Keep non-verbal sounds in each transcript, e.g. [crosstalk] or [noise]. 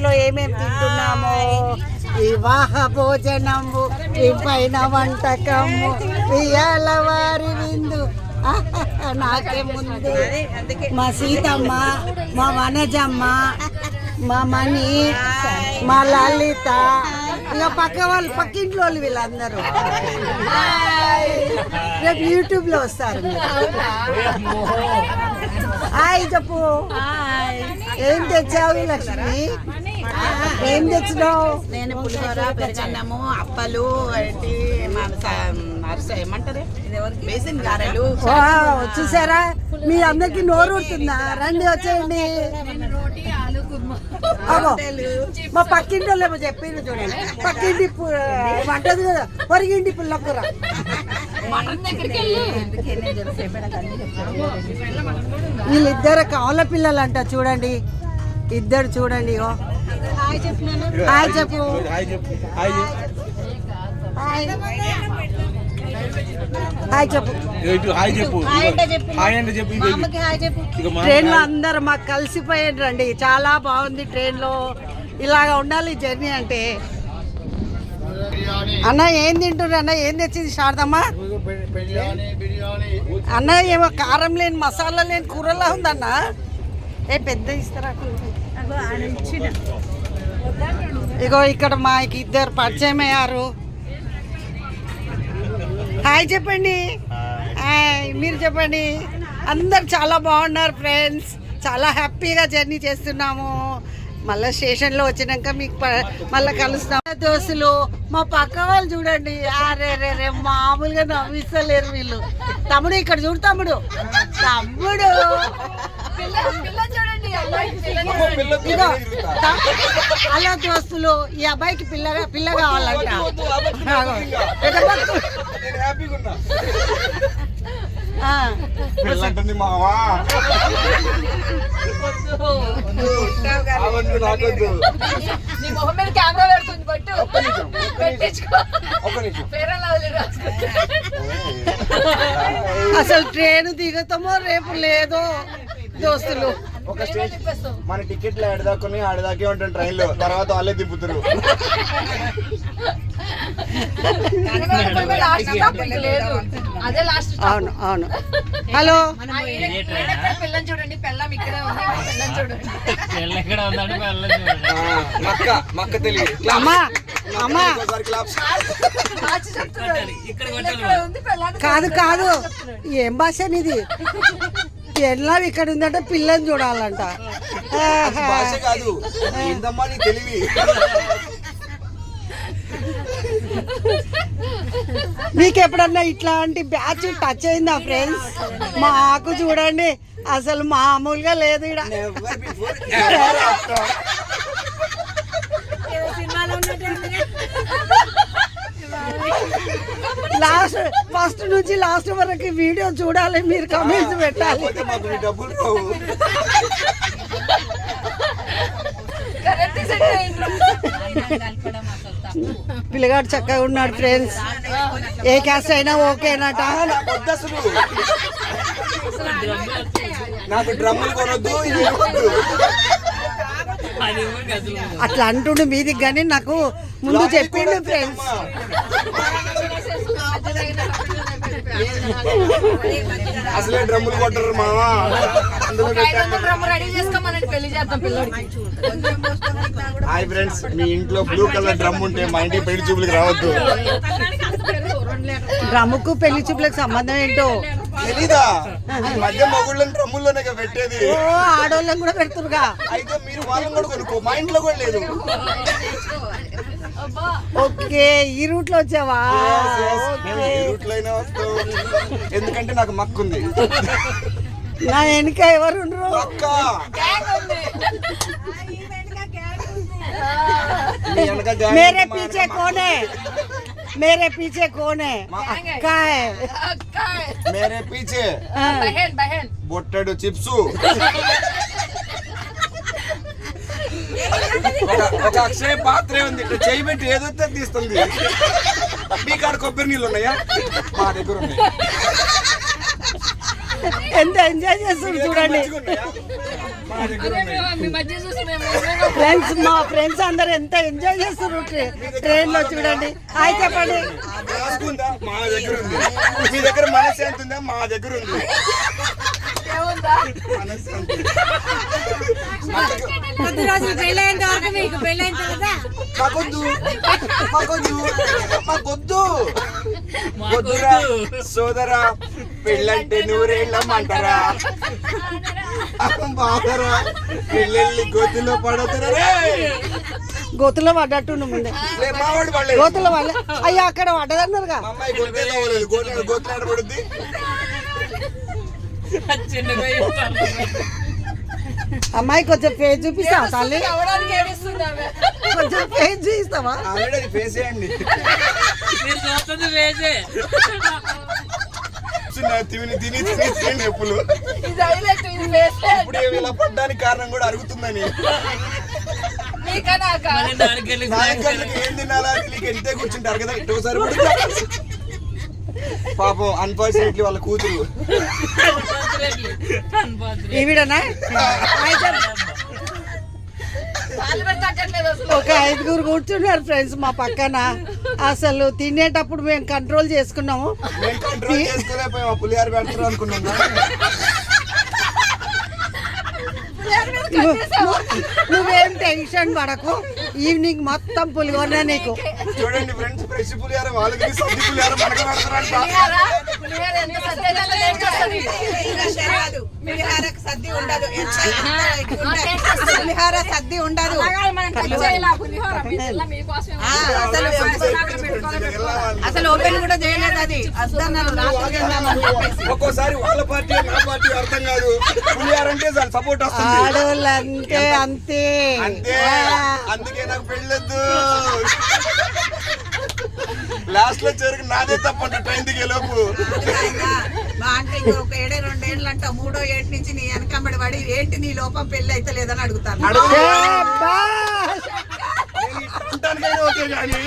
ట్రైన్లో ఏమేమి తింటున్నాము? వివాహ భోజనము పైన వంటకము ఇయాల వారి విందు. ఆహాహా, [laughs] నాకే ముందు. మా సీతమ్మ మా వనజమ్మ మా మణి మా లలిత. ఇక పక్క వాళ్ళు పక్కింట్లో వాళ్ళు వీళ్ళందరూ రేపు యూట్యూబ్లో వస్తారు. హాయ్ చెప్పు. ఏం తెచ్చావు లక్ష్మి? ఏం తెచ్చినావు? నేను పులిహోర పెరగన్నము అప్పలు ఏమంటారు? బేసిన్ గారెలు. వావ్, చూసారా? మీ అందరికి నోరు ఊరుతుందా? రండి వచ్చేయండి. మా పక్కింటి వాళ్ళేమో చెప్పింది చూడండి పక్కింటి వంటది కదా పొరిగింటి పుల్లకూర వీళ్ళిద్దరు కవల పిల్లలు అంట చూడండి. ఇద్దరు చూడండి ఇగో. హాయ్ చెప్పు హాయ్ చెప్పు. హాయ్ చెప్పు. హాయ్ అంటే చెప్పు. ట్రైన్లో అందరు మాకు కలిసిపోయారు రండి చాలా బాగుంది ట్రైన్లో ఇలాగ ఉండాలి జర్నీ అంటే. అన్న ఏం తింటున్నారు అన్న? ఏం తెచ్చింది శారదమ్మ? అన్న ఏమో కారం లేని మసాలా లేని కూరలా ఉందన్న. ఏ పెద్ద ఇస్తారా? ఇగో ఇక్కడ మాకు ఇద్దరు పరిచయం అయ్యారు. హాయ్ చెప్పండి. హాయ్ మీరు చెప్పండి. అందరు చాలా బాగున్నారు ఫ్రెండ్స్. చాలా హ్యాపీగా జర్నీ చేస్తున్నాము. మళ్ళీ స్టేషన్లో వచ్చినాక మీకు మళ్ళీ కలుస్తాం. దోస్తులు మా పక్క వాళ్ళు చూడండి. అరే రే రే మామూలుగా నవ్విస్తలేరు వీళ్ళు. తమ్ముడు ఇక్కడ చూడు తమ్ముడు. తమ్ముడు. అలా దోస్తులు ఈ అబ్బాయికి పిల్ల పిల్ల కావాలంట మావా నీ మొహం మీద కెమెరా పెడుతుంది పట్టు. అసలు ట్రైన్ దిగుతామో రేపు లేదో దోస్తులు. ఒక స్టేషన్ మన టికెట్లు ఆడదాకొని ఆడదాకే ఉంటాం ట్రైన్లో తర్వాత వాళ్ళే దింపుతారు లాస్ట్ స్టాప్ లేదు అదే లాస్ట్ అవును అవును హలో పిల్లని చూడండి పిల్లం ఇక్కడే ఉంది పిల్లని చూడండి. మక్క మక్క తెలియదు. అమ్మా కాదు కాదు. ఏం భాష ఇది ఎలా ఇక్కడ ఉందంటే పిల్లని చూడాలంట. ఆహా. భాష కాదు. ఏందమ్మా నీ తెలివి? మీకు ఎప్పుడన్నా ఇట్లాంటి బ్యాచ్ టచ్ అయిందా ఫ్రెండ్స్? మాకు చూడండి. అసలు మామూలుగా లేదు ఇక్కడ after. లాస్ట్ ఫస్ట్ నుంచి లాస్ట్ వరకు వీడియో చూడాలి మీరు కమెంట్స్ పెట్టాలి. పిల్లగాడు చక్కగా ఉన్నాడు ఫ్రెండ్స్ ఏ క్యాస్ట్ అయినా ఓకేనట నాకు డ్రమ్ములు కొనొద్దు అట్లా అంటుండు మీదికి కానీ నాకు ముందు చెప్పిండు ఫ్రెండ్స్ అసలే డ్రమ్ములు కొట్టరు మావా. హాయ్ ఫ్రెండ్స్ మీ ఇంట్లో బ్లూ కలర్ డ్రమ్ ఉంటే మా ఇంటికి పెళ్ళి చూపులకు రావద్దు. రమ్ముకు పెళ్ళి చూపులకు సంబంధం ఏంటో? తెలీదా? మధ్య మొగుళ్ళని డ్రమ్ముల్లోనే పెట్టేది. ఓ ఆడోళ్ళని కూడా పెడుతురుగా. అయితే మీరు వాళ్ళని కూడా కొనుక్కో మా ఇంట్లో కూడా లేదు. ఓకే ఈ రూట్ లో వచ్చావా మేము ఏ రూట్లో అయినా వస్తాం ఎందుకంటే నాకు మక్కు ఉంది నా వెనుక ఎవరు ఉండరు అక్క మీ వెనక gang मेरे ఉంటే पीछे మాత్రం कौन है मेरे पीछे कौन है अक्का है మేరే పీచే हाँ, బహన్ బహన్ బొట్టడు చిప్స్ ఒక అక్షయ పాత్రే ఉంది. ఇట్లా చేయి పెట్టి ఏదైతే తీస్తుంది. మీ కాడ కొబ్బరి నీళ్ళు ఉన్నాయా? మా దగ్గర ఉన్నాయి. ఎంత ఎంజాయ్ చేస్తుంది చూడండి. ఫ్రెండ్స్ మా ఫ్రెండ్స్ అందరు ఎంత ఎంజాయ్ చేస్తున్నారు ట్రైన్లో చూడండి. హాయ్ చెప్పండి. మా దగ్గర ఉంది. మీ దగ్గర మనశ్శాంతి ఉందా? మా దగ్గర ఉంది. కొద్ది రోజులు పెళ్ళైన వరకు మీకు పెళ్ళైన తర్వాత? మాకొద్దు. మాకొద్దు. మాకొద్దు. వద్దురా సోదరా పెళ్ళంటే నూరేళ్ళమంటారా బాధరా పెళ్ళెళ్ళి గొద్దులో పడతారా గోతులో పడ్డట్టు ముందే. లే, మావాడు పడలేదు. గోతుల వల్ల అయ్యా అక్కడ పడ్డదన్నారుగా. [laughs] అమ్మాయి కొంచెం ఫేస్ చూపిస్తావా తల్లి. కొంచెం ఫేస్ చూపిస్తావా? ఆల్రెడీ అది ఫేస్ చేయండి చిన్న తిని తిని తిని తిని నొప్పులు. ఇది హైలైట్ ఇది వేస్ట్ ఇప్పుడు ఏమి ఇలా పడ్డానికి కారణం కూడా అరుగుతుందని. నాకా? ఏం తినాలా తెలియక ఎంతే కూర్చుంటారు కదా ఇటు ఒకసారి. పాపం అన్ఫార్చునేట్లీ వాళ్ళ కూతురు. ఈవిడనా? ఒక ఐదుగురు కూర్చున్నారు ఫ్రెండ్స్ మా పక్కన. అసలు తినేటప్పుడు మేము కంట్రోల్ చేసుకున్నాము. నువ్వు- టెన్షన్ పడకు. ఈవినింగ్ మొత్తం పులిగొన్నా నీకు. చూడండి ఫ్రెండ్స్ ఫ్రెష్ పులిహార వాళ్ళకి సద్ది పులిహార మనకి పెడతారంట పులిహార సద్ది ఉండదు. పులిహార సద్ది ఉండదు. అసలు అసలు ఓపెన్ కూడా చేయలేదు అది. ఒక్కోసారి వాళ్ళ పార్టీ నా పార్టీ అర్థం కాదు. పులిహార అంటే సపోర్ట్ అంతే అంతే. అందుకే నాకు పెళ్ళొద్దు. లాస్ట్లో చేరుకు నాదే తప్పంట ట్రైన్ దిగే లోపు అంటే ఇంకొక ఏడే రెండేళ్ళు అంట మూడో ఏడు నుంచి నీ వెనకబడి పడి ఏంటి నీ లోపం పెళ్ళి అయితే లేదని అడుగుతాను ఓకే కానీ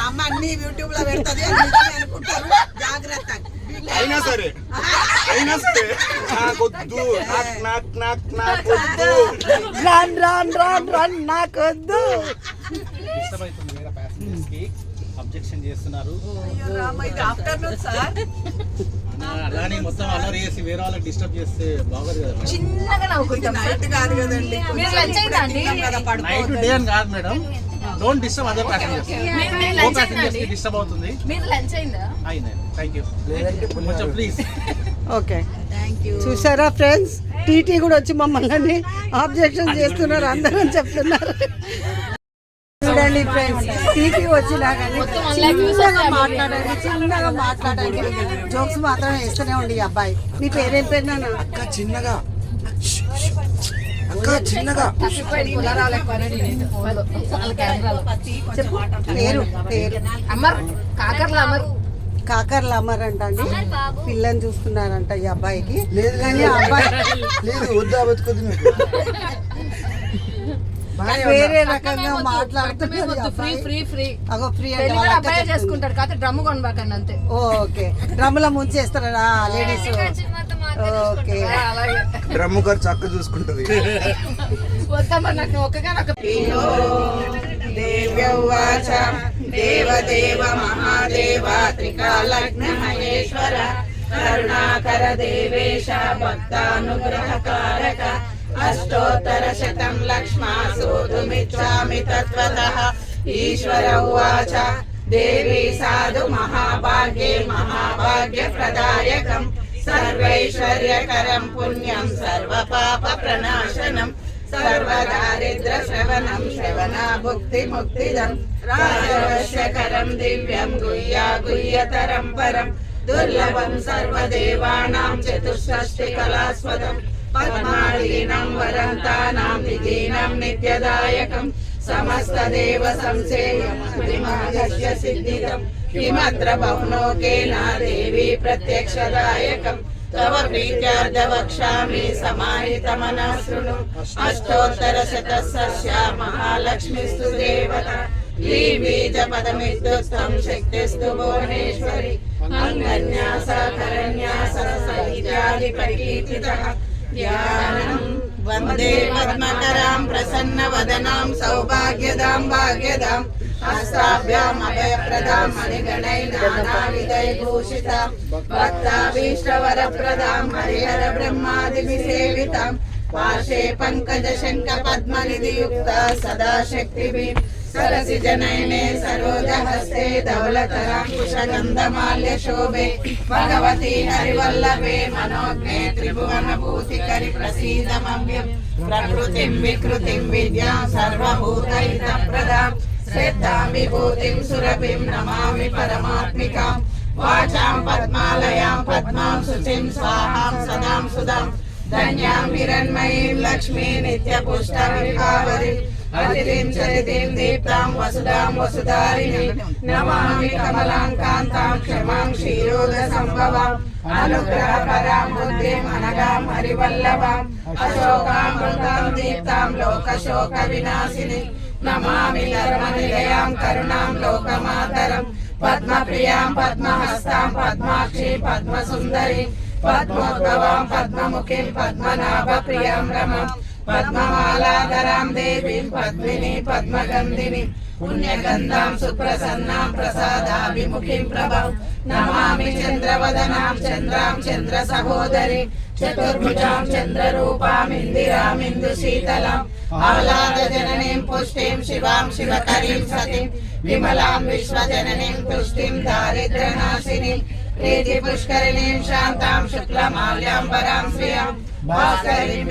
అమ్మ అన్ని యూట్యూబ్లో పెడుతుంది అయినా సరే. అయినా సరే. నాకొద్దు. నాకు నాకు నాకు నాకొద్దు. రన్ రన్ రన్ రన్ నాకొద్దు. డిస్టర్బ్ అవుతుంది వేరే ప్యాసింజర్స్కి. అబ్జెక్షన్ చేస్తున్నారు. ఆఫ్టర్నూన్ సార్ అలానే మొత్తం అల్లరి చేసి వేరే వాళ్ళకి డిస్టర్బ్ చేస్తే బాగోదు కదా చిన్నగా నవ్వుకుంటాం నైట్ కాదు కదండి నైట్ డే అని కాదు madam. Don't disturb other passengers అయిందా ప్యాసింజర్స్కి డిస్టర్బ్ అవుతుంది. మీరు లంచ్ అయిందా? అయింది థ్యాంక్ యూ కొంచెం ప్లీజ్ ఓకే [laughs] చూసారా ఫ్రెండ్స్ టీటీ కూడా వచ్చి మమ్మల్ని ఆబ్జెక్షన్ చేస్తున్నారు అందరం చెప్తున్నారు. చూడండి ఫ్రెండ్స్ టీటీ వచ్చినా కానీ చిన్నగా మాట్లాడండి చిన్నగా మాట్లాడండి. జోక్స్ మాత్రం వేస్తూనే ఉండి అబ్బాయి. నీ పేరేం పేరు నాన్న? అక్క చిన్నగా. అక్క చిన్నగా. పేరు పేరు. అమర్ కాకర్ల అమర్. కాకర్ల అమ్మారంట అండి. పిల్లని చూస్తున్నారంట ఈ అబ్బాయికి. కానీ అబ్బాయి లేదు వద్దా బతుకొద్దు వేరే రకంగా మాట్లాడుతున్నారు అంటే డ్రమ్ము కొనబాకండి అంతే. ఓకే. డ్రమ్ముల ముంచేస్తారా లేడీస్? ఓకే. డ్రమ్ము ఖర్చు అక్క చూసుకుంటది. దేవ్యౌవాచ దేవదేవ మహాదేవ త్రికాలగ్న మహేశ్వర కరుణాకర దేవేశ భక్తానుగ్రహకారక అష్టోత్తర శతం లక్ష్మా సోతుమిచ్చామి తత్వతః ఈశ్వర ఉవాచ దేవి సాధు మహాభాగ్యే మహాభాగ్య ప్రదాయకం సర్వైశ్వర్యకరం పుణ్యం సర్వ పాప ప్రణాశనం సర్వదారిద్ర శ్రవణం శ్రవణ భుక్తి ముక్తిదం రాజవశ్యకరం దివ్యం గుయ్యా గుయ్యతరం పరం దుర్లభం సర్వదేవానాం చతుషష్టి కళాస్వదం. పద్మాదీనం వరంతానాం నిధీనం నిత్యదాయకం. సమస్త దేవ సంసేయం శ్రీమాఘస్య సిద్ధిదం కిమత్ర బహునోకేన దేవి ప్రత్యక్షదాయకం తవ ప్రీత్యార్థ వక్ష్యామి సమాహితమనశృణు అష్టోత్తర శతసస్య మహాలక్ష్మిస్తు దేవత శ్రీబీజపదమిత్యుస్తం శక్తిస్తు భువనేశ్వరి అంగన్యాస కరన్యాస సహిత్యాది పరికీర్తితః ధ్యానం వందే పద్మకరాం ప్రసన్న వదనాం సౌభాగ్యదాం భాగ్యదాం హస్తాభ్యాం అభయప్రదాం మణిగణై నానావిధై భూషితాం భక్తాభీష్టవరప్రదాం హరిహర బ్రహ్మాదిభి సేవితాం పార్శ్వే పంకజ శంఖ పద్మనిధియుక్త సదా శక్తిభి సరసి జనయనే సరోజహస్తే ధవళతరాంకుశగంధమాల్య శోభే భగవతి హరివల్లభే మనోజ్ఞే త్రిభువన భూతికరి ప్రసీదమవ్యం ప్రకృతిం వికృతిం విద్యాం సర్వభూతహిత ప్రదాం శ్రద్ధాం విభూతిం సురభిం నమామి పరమాత్మికాం వాచాం పద్మాలయాం పద్మాం శుచిం స్వాహాం సదాం సుదాం ధన్యాం హిరణ్మయీం లక్ష్మీ నిత్యపుష్ట విభావరి అతిథిం చరితిం దీప్తాం వసుదాం వసుధారిణి నమామి కమలాం కాంతాం క్షమాం క్షీరోద సంభవాం అనుగ్రహ పరాం బుద్ధిం అనగాం హరివల్లభాం అశోకామృతాం దీప్తాం లోకశోక వినాశిని నమామి ధర్మనిలయాం కరుణాం లోకమాతరం పద్మప్రియాం పద్మహస్తాం పద్మాక్షి పద్మసుందరి పద్మోద్భవాం పద్మముఖిం పద్మనాభ ప్రియాం రమం పద్మమాలాధరాం దేవీం పద్మిని పద్మగంధిని పుణ్యగంధాం సుప్రసన్నాం ప్రసాదాభిముఖీం ప్రభం. నమామి చంద్రవదనాం చంద్రాం చంద్ర సహోదరి చతుర్భుజాం చంద్రరూపాం ఇందిరాం ఇందు ఆహ్లాద జననీం పుష్టిం శివాం శివకరీం సతీం. విమలాం విశ్వజననీం తుష్టిం దారిద్ర్యనాశిని. ప్రీతి పుష్కరిణీం శాంతాం శుక్లమాల్యాంబరాం శ్రియాం. భాస్కరీం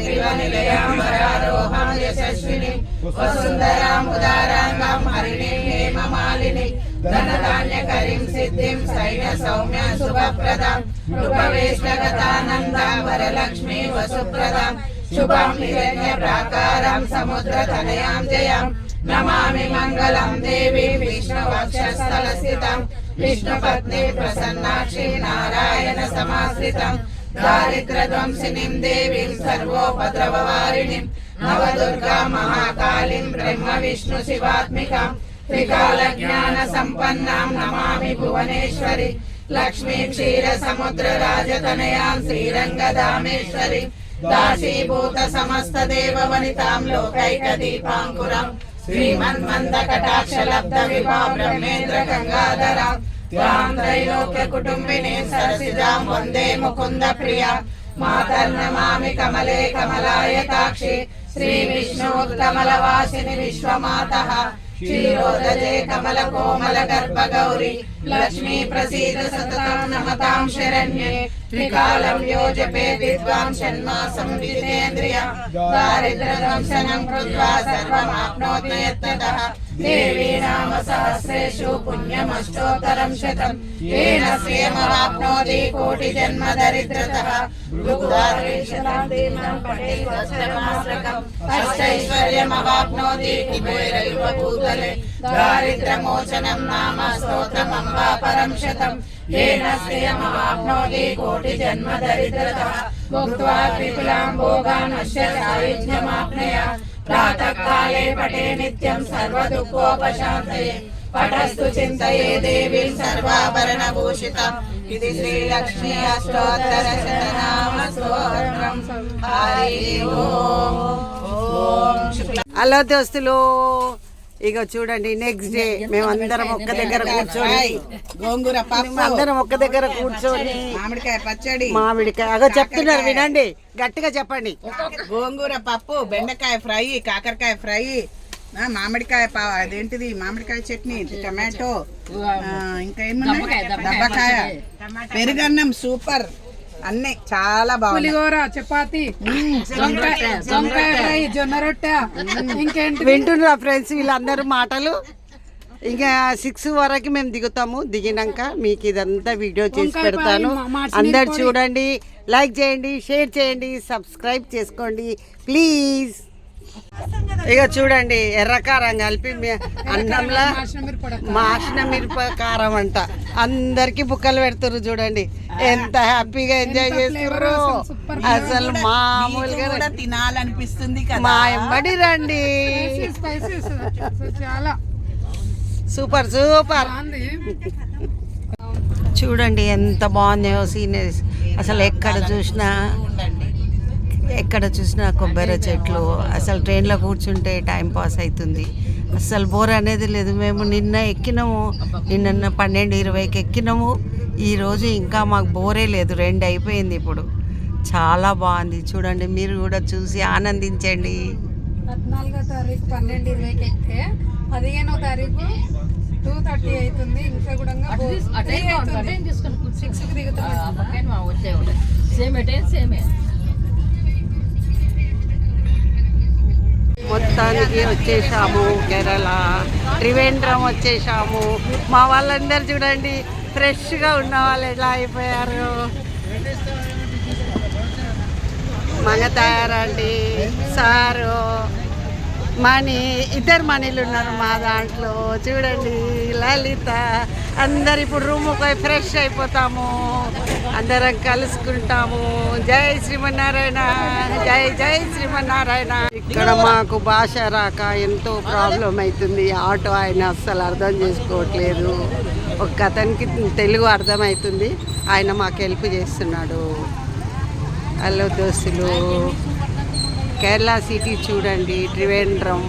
యశస్విని వసుంధరాం ఉదారాంగాం హరిణీం హేమమాలిని ధనధాన్యకరీం సిద్ధిం సైన్య సౌమ్య శుభప్రదాం ఉపవేశగతానందాం వరలక్ష్మీ వసుప్రదాం శుభం హిరణ్య ప్రాకారం సముద్ర తనయాం జయాం నమామి మంగళం దేవి విష్ణువక్షస్థల స్థితం విష్ణుపత్ని ప్రసన్నాక్షి నారాయణ సమాశ్రితం దారిద్రధ్వంసినిం దేవీం సర్వోపద్రవవారిణిం నవదుర్గా మహాకాళీం బ్రహ్మ విష్ణు శివాత్మికాం త్రికాల జ్ఞాన సంపన్నాం నమామి భువనేశ్వరి లక్ష్మీ క్షీర సముద్ర రాజతనయాం శ్రీరంగధామేశ్వరి దాసీభూత సమస్త దేవ వనితాం లోకైక దీపాంకురం శ్రీమన్మంద కటాక్ష లబ్ధ విభా బ్రహ్మేంద్ర గంగాధరాం త్రైలోక్య కుటుంబిని సరసిజాం వందే ముకుంద ప్రియ. మాతర్నమామి కమలే కమలాయతాక్షి శ్రీ విష్ణు కమలవాసిని విశ్వమాత. క్షీరోదజే కమల కోమల గర్భ గౌరి. లక్ష్మీ ప్రసీద సతతాం నమతాం శరణ్యే. త్రికాలం యోజపే విద్వాం షణ్మాసం విజితేంద్రియ. దారిద్ర్యధ్వంసనం కృత్వా సర్వమాప్నోతి యత్నతః. देवी नाम सहस्रेषु पुण्यमष्टोत्तरं शतम्। येन श्रियमवाप्नोति कोटिजन्म दरिद्रतः अष्टैश्वर्यमवाप्नोति कुबेरैव भूतले। नाम शतम्। येन श्रियमवाप्नोति कोटिजन्म दरिद्रतः भुक्त्वा प्रातःकाले पठे नित्यं सर्वदुःखोपशान्तये పటస్తు చింతయే దేవి సర్వాభరణభూషితం ఇది శ్రీలక్ష్మీ అష్టోత్తర శతనామ స్తోత్రం హరి ఓం ఓం శుక్ల హలో దోస్తులు ఇక చూడండి నెక్స్ట్ డే మేమందరం ఒక్క దగ్గర కూర్చొని గోంగూర పప్పు అందరం ఒక్క దగ్గర కూర్చొని మామిడికాయ పచ్చడి మామిడికాయ అగో చెప్తున్నారు వినండి గట్టిగా చెప్పండి. గోంగూర పప్పు బెండకాయ ఫ్రై కాకరకాయ ఫ్రై ఆ, మామిడికాయ అదేంటిది మామిడికాయ చట్నీ టమాటో ఇంకా ఏమున్నాయి? దబ్బకాయ పెరుగన్నం సూపర్. అన్ని చాలా బాగుంది పులిహోర చపాతి వంకాయ ఫ్రై జొన్న రొట్టె ఇంకేంటి? వింటున్నారా ఫ్రెండ్స్ వీళ్ళందరూ మాటలు? ఇంకా సిక్స్ వరకు మేము దిగుతాము. దిగినాక మీకు ఇదంతా వీడియో చేసి పెడతాను. అందరు చూడండి లైక్ చేయండి షేర్ చేయండి సబ్స్క్రైబ్ చేసుకోండి. ప్లీజ్. ఇక చూడండి ఎర్రకారం కలిపి అన్నంలో మాసిన మిరప కారం అంట. అందరికి బుక్కలు పెడుతుర్రు చూడండి. ఎంత హ్యాపీగా ఎంజాయ్ చేస్తుర్రు. అసలు మామూలుగా తినాలనిపిస్తుంది మా ఎంబడి రండి. Super super. చూడండి ఎంత బాగుందో సీనరీస్. అసలు ఎక్కడ చూసినా ఎక్కడ చూసినా కొబ్బరి చెట్లు అసలు ట్రైన్లో కూర్చుంటే టైం పాస్ అవుతుంది అసలు బోర్ అనేది లేదు. మేము నిన్న ఎక్కినాము. నిన్న పన్నెండు ఇరవైకి ఎక్కినాము. ఈరోజు ఇంకా మాకు బోరే లేదు. రెండు అయిపోయింది ఇప్పుడు. చాలా బాగుంది. చూడండి మీరు కూడా చూసి ఆనందించండి. పద్నాలుగో తారీఖు పన్నెండు ఇరవైకి ఎక్కితే పదిహేనో తారీఖు టూ థర్టీ అవుతుంది. ఇంకా కూడా సిక్స్కి దిగుతుంది సేమ్ సేమే మొత్తానికి వచ్చేసాము కేరళ. త్రివేంద్రం వచ్చేసాము. మా వాళ్ళందరూ చూడండి ఫ్రెష్గా ఉన్న వాళ్ళు ఎలా అయిపోయారు. మగ తయారండి. సారు. మణి ఇద్దరు మణిలు ఉన్నారు మా దాంట్లో. చూడండి లలిత అందరు ఇప్పుడు రూమ్ పోయి ఫ్రెష్ అయిపోతాము. అందరం కలుసుకుంటాము. జై శ్రీమన్నారాయణ జై జై శ్రీమన్నారాయణ. ఇక్కడ మాకు భాష రాక ఎంతో ప్రాబ్లం అవుతుంది. ఆటో ఆయన అస్సలు అర్థం చేసుకోవట్లేదు. ఒక అతనికి తెలుగు అర్థమవుతుంది. ఆయన మాకు హెల్ప్ చేస్తున్నాడు. హలో దోస్తులు. కేరళ సిటీ చూడండి త్రివేంద్రం.